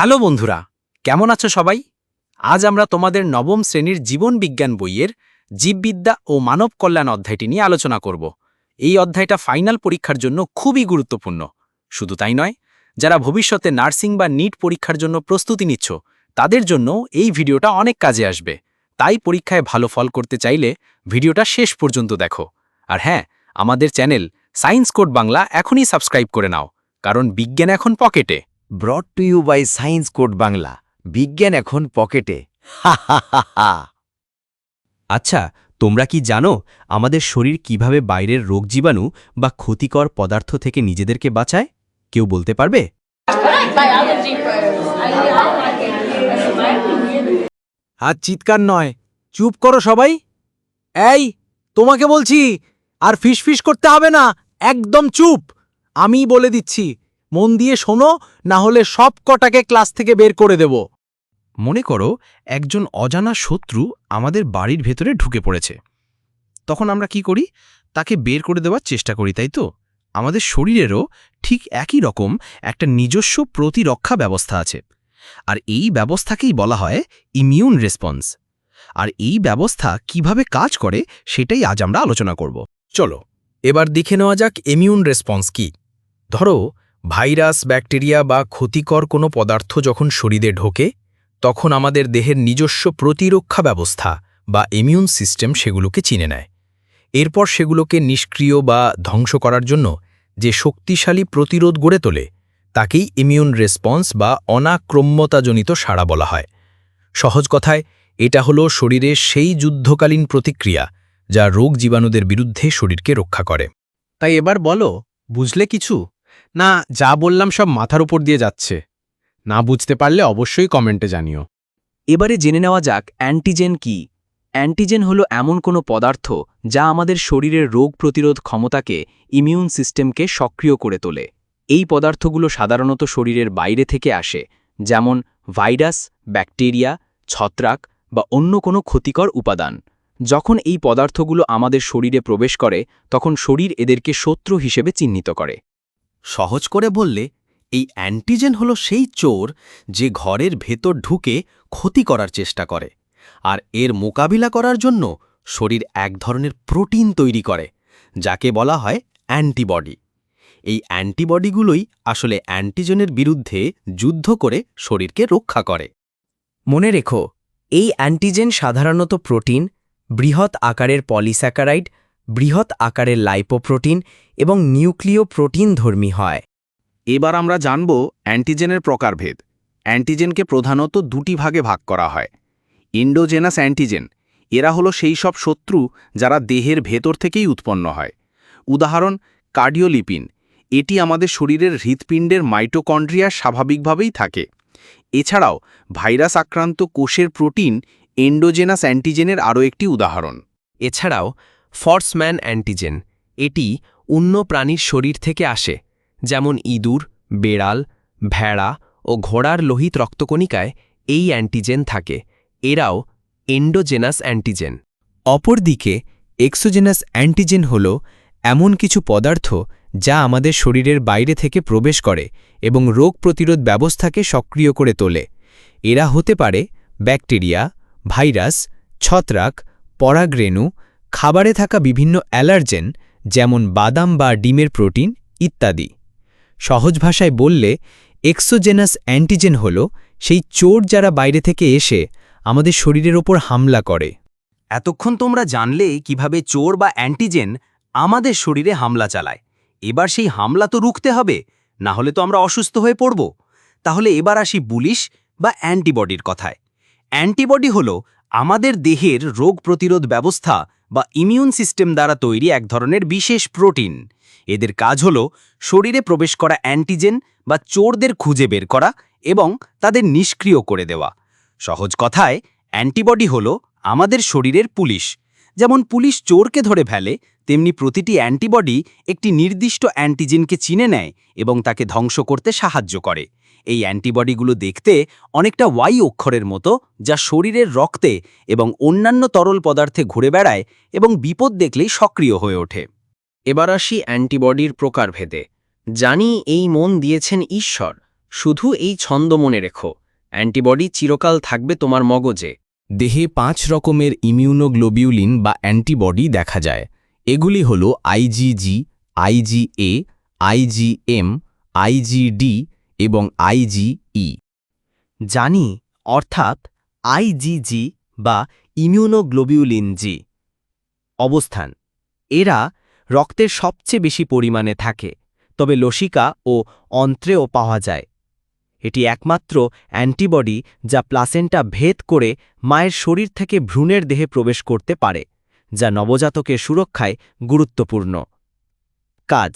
Hello বন্ধুরা, কেমন আছো সবাই? আজ আমরা তোমাদের নবম শ্রেণির জীবন বিজ্ঞান বইয়ের জীববিদ্যা ও মানব কল্যাণ অধ্যায়টি নিয়ে আলোচনা করব। এই অধ্যায়টা ফাইনাল পরীক্ষার জন্য খুবই গুরুত্বপূর্ণ। শুধু তাই নয়, যারা ভবিষ্যতে নার্সিং বা নিট পরীক্ষার জন্য প্রস্তুতি নিচ্ছ, তাদের জন্য এই ভিডিওটা অনেক কাজে আসবে। তাই পরীক্ষায় ভালো ফল করতে চাইলে ভিডিওটা শেষ পর্যন্ত দেখো। আর হ্যাঁ আমাদের চ্যানেল সায়েন্স কোড বাংলা এখনই সাবস্ক্রাইব করে নাও, কারণ বিজ্ঞান এখন পকেটে। Brought to you by science code Bangla বিজ্ঞান এখন পকেটে হা হা হা হা আচ্ছা তোমরা কি জানো আমাদের শরীর কীভাবে বাইরের রোগ জীবাণু বা ক্ষতিকর পদার্থ থেকে নিজেদেরকে বাঁচায়? কেউ বলতে পারবে? আর চিৎকার নয়। চুপ করো সবাই। এই তোমাকে বলছি আর ফিস ফিসফিস করতে হবে না। একদম চুপ। আমি বলে দিচ্ছি। মন দিয়ে শোনো না হলে সব কটাকে ক্লাস থেকে বের করে দেব। মনে করো, একজন অজানা শত্রু আমাদের বাড়ির ভেতরে ঢুকে পড়েছে। তখন আমরা কি করি? তাকে বের করে দেওয়ার চেষ্টা করি, তাই তো? আমাদের শরীরেরও ঠিক একই রকম একটা নিজস্ব প্রতিরক্ষা ব্যবস্থা আছে। আর এই ব্যবস্থাকেই বলা হয় ইমিউন রেসপন্স আর এই ব্যবস্থা কীভাবে কাজ করে, সেটাই আজ আমরা আলোচনা করব। চলো, এবার দেখে নেওয়া যাক ইমিউন রেসপন্স কি। ধরো ভাইরাস, ব্যাকটেরিয়া বা ক্ষতিকর কোনো পদার্থ যখন শরীরে ঢোকে, তখন আমাদের দেহের নিজস্ব প্রতিরক্ষা ব্যবস্থা বা ইমিউন সিস্টেম সেগুলোকে চিনে নেয়। এরপর সেগুলোকে নিষ্ক্রিয় বা ধ্বংস করার জন্য যে শক্তিশালী প্রতিরোধ গড়ে তোলে, তাকেই ইমিউন রেসপন্স বা অনাক্রম্যতাজনিত সাড়া বলা হয়। সহজ কথায়, এটা হলো শরীরের সেই যুদ্ধকালীন প্রতিক্রিয়া যা রোগ জীবাণুদের বিরুদ্ধে শরীরকে রক্ষা করে। তাই এবার বলো, বুঝলে কিছু? না, যা বললাম সব মাথার উপর দিয়ে যাচ্ছে। না বুঝতে পারলে অবশ্যই কমেন্টে জানিও। এবারে জেনে নেওয়া যাক, অ্যান্টিজেন কি? অ্যান্টিজেন হলো এমন কোনো পদার্থ যা আমাদের শরীরের রোগ প্রতিরোধ ক্ষমতাকে ইমিউন সিস্টেমকে সক্রিয় করে তোলে। এই পদার্থগুলো সাধারণত শরীরের বাইরে থেকে আসে, যেমন ভাইরাস, ব্যাকটেরিয়া, ছত্রাক বা অন্য কোনো ক্ষতিকর উপাদান। যখন এই পদার্থগুলো আমাদের শরীরে প্রবেশ করে, তখন শরীর এদেরকে শত্রু হিসেবে চিহ্নিত করে। সহজ করে বললে, এই অ্যান্টিজেন হলো সেই চোর যে ঘরের ভেতর ঢুকে ক্ষতি করার চেষ্টা করে আর এর মোকাবিলা করার জন্য শরীর এক ধরনের প্রোটিন তৈরি করে, যাকে বলা হয় অ্যান্টিবডি। এই অ্যান্টিবডিগুলোই আসলে অ্যান্টিজেনের বিরুদ্ধে যুদ্ধ করে শরীরকে রক্ষা করে। মনে রেখো, এই অ্যান্টিজেন সাধারণত প্রোটিন, বৃহৎ আকারের পলিস্যাকারাইড বৃহৎ আকারের লাইপোপ্রোটিন এবং নিউক্লিয় প্রোটিন ধর্মী হয়। এবার আমরা জানব অ্যান্টিজেনের প্রকারভেদ। অ্যান্টিজেনকে প্রধানত দুটি ভাগে ভাগ করা হয়। ইন্ডোজেনাস অ্যান্টিজেন এরা হলো সেই সব শত্রু যারা দেহের ভেতর থেকেই উৎপন্ন হয়। উদাহরণ কার্ডিওলিপিন এটি আমাদের শরীরের হৃৎপিণ্ডের মাইটোকন্ড্রিয়া স্বাভাবিকভাবেই থাকে। এছাড়াও ভাইরাস আক্রান্ত কোষের প্রোটিন এন্ডোজেনাস অ্যান্টিজেনের আরও একটি উদাহরণ। এছাড়াও ফর্সম্যান অ্যান্টিজেন। এটি অন্য প্রাণীর শরীর থেকে আসে, যেমন ইঁদুর, বেড়াল, ভেড়া ও ঘোড়ার লোহিত রক্তকণিকায় এই অ্যান্টিজেন থাকে। এরাও এন্ডোজেনাস অ্যান্টিজেন। অপরদিকে, এক্সোজেনাস অ্যান্টিজেন হল এমন কিছু পদার্থ যা আমাদের শরীরের বাইরে থেকে প্রবেশ করে এবং রোগ প্রতিরোধ ব্যবস্থাকে সক্রিয় করে তোলে। এরা হতে পারে ব্যাকটেরিয়া, ভাইরাস, ছত্রাক, পরাগরেণু খাবারে থাকা বিভিন্ন অ্যালার্জেন, যেমন বাদাম বা ডিমের প্রোটিন ইত্যাদি। সহজ ভাষায় বললে, এক্সোজেনাস অ্যান্টিজেন হল সেই চোর যারা বাইরে থেকে এসে আমাদের শরীরের ওপর হামলা করে। এতক্ষণ তোমরা জানলে কীভাবে চোর বা অ্যান্টিজেন আমাদের শরীরে হামলা চালায়। এবার সেই হামলা তো রুখতে হবে, না হলে তো আমরা অসুস্থ হয়ে পড়ব। তাহলে এবার আসি বুলিশ বা অ্যান্টিবডির কথায়। অ্যান্টিবডি হল আমাদের দেহের রোগ প্রতিরোধ ব্যবস্থা বা ইমিউন সিস্টেম দ্বারা তৈরি এক ধরনের বিশেষ প্রোটিন। এদের কাজ হল শরীরে প্রবেশ করা অ্যান্টিজেন বা চোরদের খুঁজে বের করা এবং তাদের নিষ্ক্রিয় করে দেওয়া। সহজ কথায় অ্যান্টিবডি হল আমাদের শরীরের পুলিশ। যেমন পুলিশ চোরকে ধরে ফেলে, তেমনি প্রতিটি অ্যান্টিবডি একটি নির্দিষ্ট অ্যান্টিজেনকে চিনে নেয় এবং তাকে ধ্বংস করতে সাহায্য করে। এই অ্যান্টিবডিগুলো দেখতে অনেকটা ওয়াই অক্ষরের মতো, যা শরীরের রক্তে এবং অন্যান্য তরল পদার্থে ঘুরে বেড়ায় এবং বিপদ দেখলেই সক্রিয় হয়ে ওঠে। এবার আসি অ্যান্টিবডির প্রকারভেদে। জানি এই মন দিয়েছেন ঈশ্বর, শুধু এই ছন্দ মনে রেখো। অ্যান্টিবডি চিরকাল থাকবে তোমার মগজে। দেহে পাঁচ রকমের ইমিউনোগ্লোবিউলিন বা অ্যান্টিবডি দেখা যায়। এগুলি হল আইজিজি আইজিএ আইজিএম আইজিডি এবং আইজিই জানি, অর্থাৎ আইজিজি বা ইমিউনোগ্লোবিউলিন জি। অবস্থান, এরা রক্তের সবচেয়ে বেশি পরিমাণে থাকে, তবে লসিকা ও অন্ত্রেও পাওয়া যায়। এটি একমাত্র অ্যান্টিবডি যা প্লাসেন্টা ভেদ করে মায়ের শরীর থেকে ভ্রূণের দেহে প্রবেশ করতে পারে, যা নবজাতকের সুরক্ষায় গুরুত্বপূর্ণ। কাজ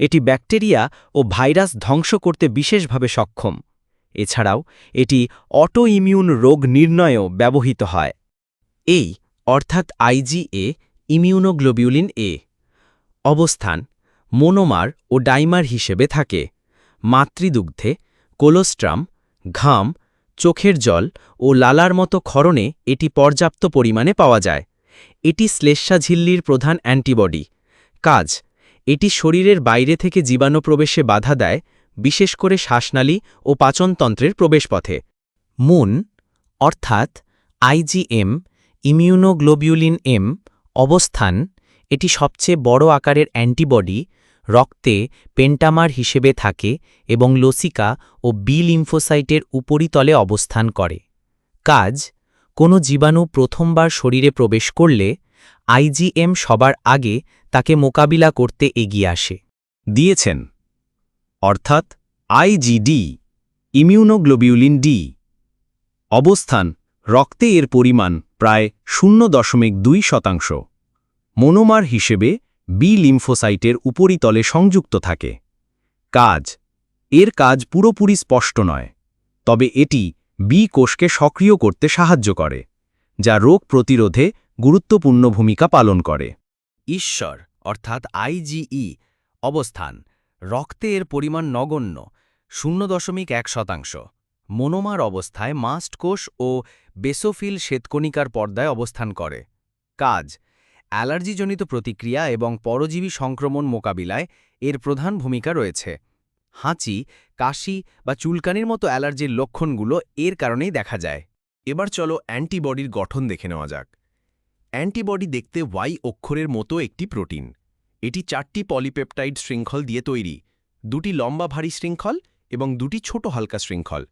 এটি ব্যাকটেরিয়া ও ভাইরাস ধ্বংস করতে বিশেষভাবে সক্ষম। এছাড়াও, এটি অটো ইমিউন রোগ নির্ণয়েও ব্যবহৃত হয়। এই অর্থাৎ আইজিএ ইমিউনোগ্লোবিউলিন এ অবস্থান, মোনোমার ও ডাইমার হিসেবে থাকে। মাতৃদুগ্ধে, কোলোস্ট্রাম, ঘাম, চোখের জল ও লালার মতো ক্ষরণে এটি পর্যাপ্ত পরিমাণে পাওয়া যায়। এটি শ্লেষ্মাঝিল্লির প্রধান অ্যান্টিবডি। কাজ এটি শরীরের বাইরে থেকে জীবাণু প্রবেশে বাধা দেয়, বিশেষ করে শ্বাসনালী ও পাচনতন্ত্রের প্রবেশপথে। মুন, অর্থাৎ আইজিএম ইমিউনোগ্লোবিউলিন এম, অবস্থান, এটি সবচেয়ে বড় আকারের অ্যান্টিবডি, রক্তে পেন্টামার হিসেবে থাকে এবং লসিকা ও বি লিম্ফোসাইটের উপরিতলে অবস্থান করে। কাজ, কোনো জীবাণু প্রথমবার শরীরে প্রবেশ করলে আইজিএম সবার আগে তাকে মোকাবিলা করতে এগিয়ে আসে। দিয়েছেন, অর্থাৎ আইজিডি, ইমিউনোগ্লোবিউলিন ডি। অবস্থান, রক্তে এর পরিমাণ প্রায় শূন্য দশমিক দুই শতাংশ। মনোমার হিসেবে বি লিম্ফোসাইটের উপরিতলে সংযুক্ত থাকে। কাজ, এর কাজ পুরোপুরি স্পষ্ট নয়, তবে এটি বি কোষকে সক্রিয় করতে সাহায্য করে, যা রোগ প্রতিরোধে গুরুত্বপূর্ণ ভূমিকা পালন করে। ঈশ্বর, অর্থাৎ আইজিই অবস্থান, রক্তে এর পরিমাণ নগণ্য, শূন্য দশমিক এক শতাংশ। মনোমার অবস্থায় মাস্ট কোষ ও বেসোফিল শ্বেতকণিকার পর্দায় অবস্থান করে। কাজ, অ্যালার্জিজনিত প্রতিক্রিয়া এবং পরজীবী সংক্রমণ মোকাবিলায় এর প্রধান ভূমিকা রয়েছে। হাঁচি, কাশি বা চুলকানির মতো অ্যালার্জির লক্ষণগুলো এর কারণেই দেখা যায়। এবার চলো অ্যান্টিবডির গঠন দেখে নেওয়া যাক। অ্যান্টিবডি দেখতে ওয়াই অক্ষরের মতো একটি প্রোটিন। এটি চারটি পলিপেপটাইড শৃঙ্খল দিয়ে তৈরি। দুটি লম্বা ভারী শৃঙ্খল এবং দুটি ছোট হালকা শৃঙ্খল।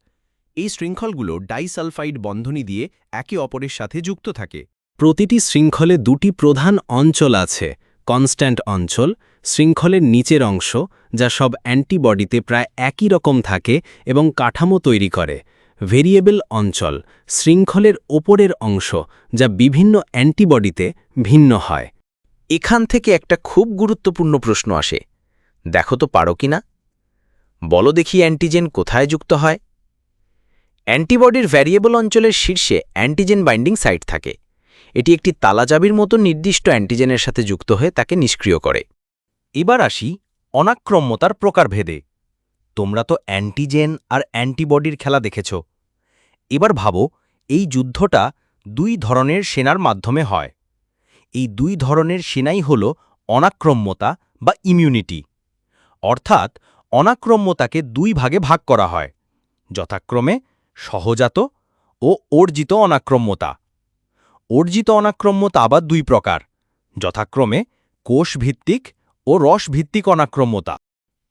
এই শৃঙ্খলগুলো ডাইসালফাইড বন্ধনী দিয়ে একে অপরের সাথে যুক্ত থাকে। প্রতিটি শৃঙ্খলে দুটি প্রধান অঞ্চল আছে, কনস্ট্যান্ট অঞ্চল, শৃঙ্খলের নিচের অংশ, যা সব অ্যান্টিবডিতে প্রায় একই রকম থাকে এবং কাঠামো তৈরি করে। ভেরিয়েবল অঞ্চল শৃঙ্খলের ওপরের অংশ যা বিভিন্ন অ্যান্টিবডিতে ভিন্ন হয়। এখান থেকে একটা খুব গুরুত্বপূর্ণ প্রশ্ন আসে। দেখো তো পারো কি না বলো দেখি অ্যান্টিজেন কোথায় যুক্ত হয়। অ্যান্টিবডির ভ্যারিয়েবল অঞ্চলের শীর্ষে অ্যান্টিজেন বাইন্ডিং সাইট থাকে। এটি একটি তালাচাবির মতো নির্দিষ্ট অ্যান্টিজেনের সাথে যুক্ত হয়ে তাকে নিষ্ক্রিয় করে। এবার আসি অনাক্রম্যতার প্রকারভেদে। তোমরা তো অ্যান্টিজেন আর অ্যান্টিবডির খেলা দেখেছ। এবার ভাবো, এই যুদ্ধটা দুই ধরনের সেনার মাধ্যমে হয়। এই দুই ধরনের সেনাই হল অনাক্রম্যতা বা ইমিউনিটি। অর্থাৎ অনাক্রম্যতাকে দুই ভাগে ভাগ করা হয়, যথাক্রমে সহজাত ও অর্জিত অনাক্রম্যতা। অর্জিত অনাক্রম্যতা আবার দুই প্রকার, যথাক্রমে কোষভিত্তিক ও রসভিত্তিক অনাক্রম্যতা।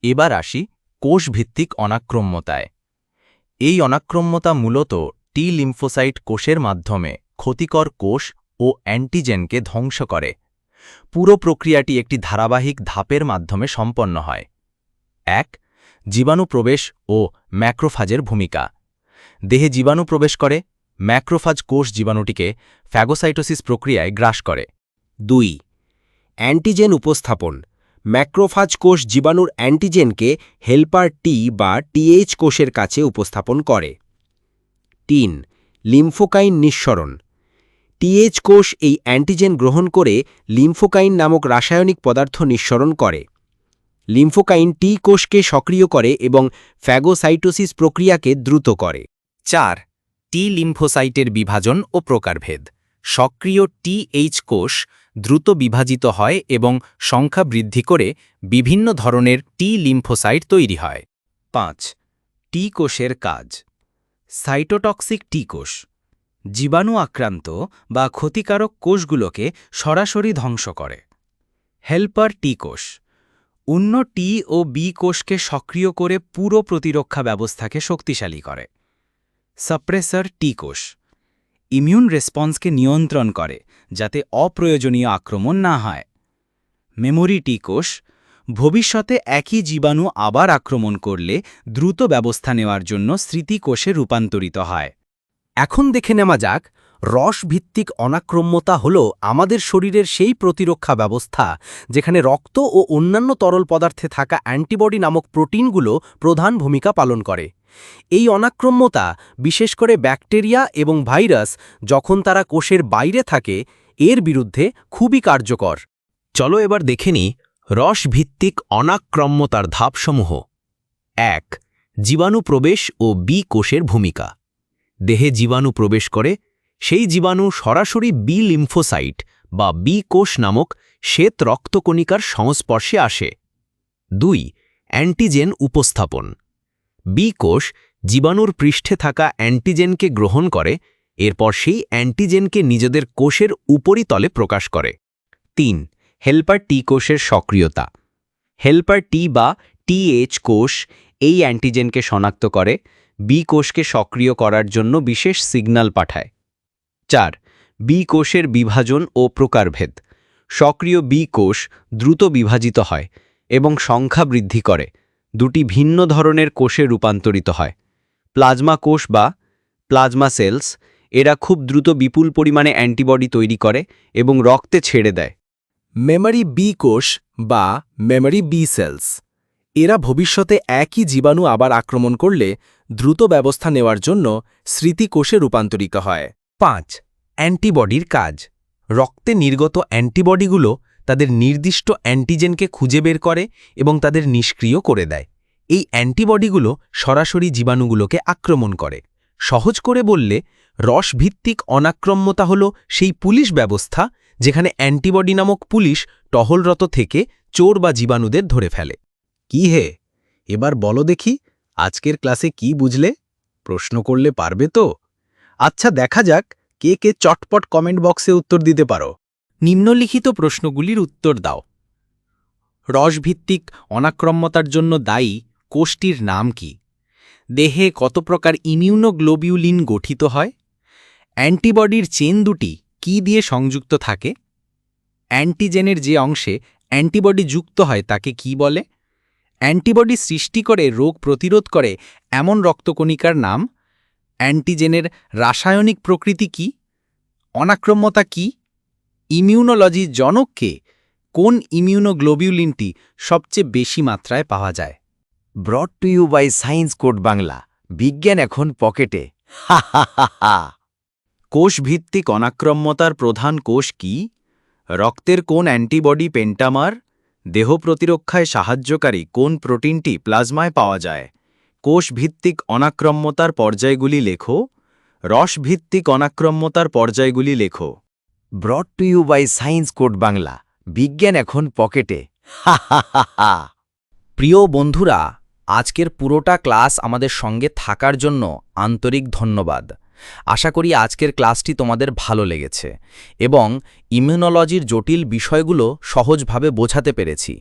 এবার আসি কোষভিত্তিক অনাক্রম্যতায়। এই অনাক্রম্যতা মূলত টি লিম্ফোসাইট কোষের মাধ্যমে ক্ষতিকর কোষ ও অ্যান্টিজেনকে ধ্বংস করে। পুরো প্রক্রিয়াটি একটি ধারাবাহিক ধাপের মাধ্যমে সম্পন্ন হয়। এক, জীবাণু প্রবেশ ও ম্যাক্রোফাজের ভূমিকা। দেহে জীবাণু প্রবেশ করে, ম্যাক্রোফাজ কোষ জীবাণুটিকে ফ্যাগোসাইটোসিস প্রক্রিয়ায় গ্রাস করে। দুই, অ্যান্টিজেন উপস্থাপন। ম্যাক্রোফাজ কোষ জীবাণুর অ্যান্টিজেনকে হেল্পার টি বা টিএইচ কোষের কাছে উপস্থাপন করে। তিন, লিম্ফোকাইন নিঃসরণ। টিএইচ কোষ এই অ্যান্টিজেন গ্রহণ করে লিম্ফোকাইন নামক রাসায়নিক পদার্থ নিঃসরণ করে। লিম্ফোকাইন টি কোষকে সক্রিয় করে এবং ফ্যাগোসাইটোসিস প্রক্রিয়াকে দ্রুত করে। চার টি লিম্ফোসাইটের বিভাজন ও প্রকারভেদ। সক্রিয় টিএইচ কোষ দ্রুত বিভাজিত হয় এবং সংখ্যা বৃদ্ধি করে বিভিন্ন ধরনের টি লিম্ফোসাইট তৈরি হয়। পাঁচ টি কোষের কাজ। সাইটোটক্সিক টি কোষ। জীবাণু আক্রান্ত বা ক্ষতিকারক কোষগুলোকে সরাসরি ধ্বংস করে। হেল্পার টি কোষ। অন্য টি ও বি কোষকে সক্রিয় করে পুরো প্রতিরক্ষা ব্যবস্থাকে শক্তিশালী করে। সাপ্রেসার টি কোষ। ইমিউন রেসপন্সকে নিয়ন্ত্রণ করে যাতে অপ্রয়োজনীয় আক্রমণ না হয়। মেমোরি টি কোষ, ভবিষ্যতে একই জীবাণু আবার আক্রমণ করলে দ্রুত ব্যবস্থা নেওয়ার জন্য স্মৃতিকোষে রূপান্তরিত হয়। এখন দেখে নেওয়া যাক, রসভিত্তিক অনাক্রম্যতা হল আমাদের শরীরের সেই প্রতিরক্ষা ব্যবস্থা, যেখানে রক্ত ও অন্যান্য তরল পদার্থে থাকা অ্যান্টিবডি নামক প্রোটিনগুলো প্রধান ভূমিকা পালন করে। এই অনাক্রম্যতা, বিশেষ করে ব্যাকটেরিয়া এবং ভাইরাস, যখন তারা কোষের বাইরে থাকে, এর বিরুদ্ধে খুবই কার্যকর। চলো এবার দেখে নি রসভিত্তিক অনাক্রম্যতার ধাপসমূহ। এক জীবাণু প্রবেশ ও বি কোষের ভূমিকা। দেহে জীবাণু প্রবেশ করে, সেই জীবাণু সরাসরি বি লিম্ফোসাইট বা বি কোষ নামক শ্বেত রক্তকণিকার সংস্পর্শে আসে। দুই অ্যান্টিজেন উপস্থাপন। বি কোষ জীবাণুর পৃষ্ঠে থাকা অ্যান্টিজেনকে গ্রহণ করে, এরপর সেই অ্যান্টিজেনকে নিজেদের কোষের উপরিতলে প্রকাশ করে। তিন হেল্পার টি কোষের সক্রিয়তা। হেল্পার টি বা টিএইচ কোষ এই অ্যান্টিজেনকে শনাক্ত করে বি কোষকে সক্রিয় করার জন্য বিশেষ সিগন্যাল পাঠায়। চার বি কোষের বিভাজন ও প্রকারভেদ। সক্রিয় বি কোষ দ্রুত বিভাজিত হয় এবং সংখ্যা বৃদ্ধি করে। দুটি ভিন্ন ধরনের কোষে রূপান্তরিত হয়। প্লাজমা কোষ বা প্লাজমা সেলস, এরা খুব দ্রুত বিপুল পরিমাণে অ্যান্টিবডি তৈরি করে এবং রক্তে ছেড়ে দেয়। মেমরি বি কোষ বা মেমরি বি সেলস। এরা ভবিষ্যতে একই জীবাণু আবার আক্রমণ করলে দ্রুত ব্যবস্থা নেওয়ার জন্য স্মৃতিকোষে রূপান্তরিত হয়। পাঁচ, অ্যান্টিবডির কাজ। রক্তে নির্গত অ্যান্টিবডিগুলো তাদের নির্দিষ্ট অ্যান্টিজেনকে খুঁজে বের করে এবং তাদের নিষ্ক্রিয় করে দেয়। এই অ্যান্টিবডিগুলো সরাসরি জীবাণুগুলোকে আক্রমণ করে। সহজ করে বললে, রসভিত্তিক অনাক্রম্যতা হল সেই পুলিশ ব্যবস্থা যেখানে অ্যান্টিবডি নামক পুলিশ টহলরত থেকে চোর বা জীবাণুদের ধরে ফেলে। কি হে? এবার বলো দেখি, আজকের ক্লাসে কি বুঝলে? প্রশ্ন করলে পারবে তো? আচ্ছা দেখা যাক, কে কে চটপট কমেন্ট বক্সে উত্তর দিতে পারো। নিম্নলিখিত প্রশ্নগুলির উত্তর দাও। রসভিত্তিক অনাক্রম্যতার জন্য দায়ী কোষটির নাম কি? দেহে কত প্রকার ইমিউনোগ্লোবিউলিন গঠিত হয়? অ্যান্টিবডির চেন দুটি কি দিয়ে সংযুক্ত থাকে? অ্যান্টিজেনের যে অংশে অ্যান্টিবডি যুক্ত হয় তাকে কি বলে? অ্যান্টিবডি সৃষ্টি করে রোগ প্রতিরোধ করে এমন রক্তকণিকার নাম? অ্যান্টিজেনের রাসায়নিক প্রকৃতি কি? অনাক্রম্যতা কি? ইমিউনোলজির জনককে কোন ইমিউনোগ্লোবিউলিনটি সবচেয়ে বেশি মাত্রায় পাওয়া যায়? Brought to you by science code Bangla. বিজ্ঞান এখন পকেটে। কোষভিত্তিক অনাক্রম্যতার প্রধান কোষ কি? রক্তের কোন অ্যান্টিবডি পেন্টামার? দেহ প্রতিরক্ষায় সাহায্যকারী কোন প্রোটিনটি প্লাজমায় পাওয়া যায়? কোষভিত্তিক অনাক্রম্যতার পর্যায়গুলি লেখো। রসভিত্তিক অনাক্রম্যতার পর্যায়গুলি লেখো। Brought to you by science code Bangla. বিজ্ঞান এখন পকেটে। প্রিয় বন্ধুরা, আজকের পুরোটা ক্লাস আমাদের সঙ্গে থাকার জন্য আন্তরিক ধন্যবাদ। আশা করি আজকের ক্লাসটি তোমাদের ভালো লেগেছে এবং ইমিউনোলজির জটিল বিষয়গুলো সহজভাবে বোঝাতে পেরেছি।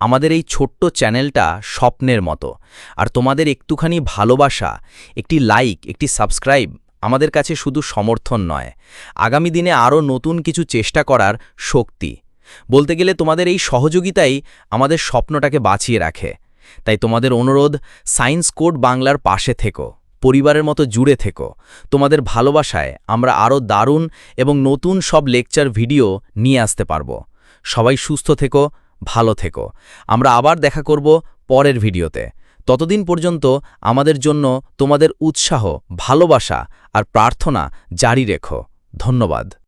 আমাদের এই ছোট্ট চ্যানেলটা স্বপ্নের মতো। আর তোমাদের একটুখানি ভালোবাসা, একটি লাইক, একটি সাবস্ক্রাইব আমাদের কাছে শুধু সমর্থন নয়, আগামী দিনে আরও নতুন কিছু চেষ্টা করার শক্তি। বলতে গেলে তোমাদের এই সহযোগিতাই আমাদের স্বপ্নটাকে বাঁচিয়ে রাখে। তাই তোমাদের অনুরোধ, সায়েন্স কোড বাংলার পাশে থেকো। পরিবারের মতো জুড়ে থেকো। তোমাদের ভালোবাসায় আমরা আরও দারুণ এবং নতুন সব লেকচার ভিডিও নিয়ে আসতে পারব। সবাই সুস্থ থেকো, ভালো থেকো। আমরা আবার দেখা করব পরের ভিডিওতে। ততদিন পর্যন্ত আমাদের জন্য তোমাদের উৎসাহ, ভালোবাসা আর প্রার্থনা জারি রেখো। ধন্যবাদ।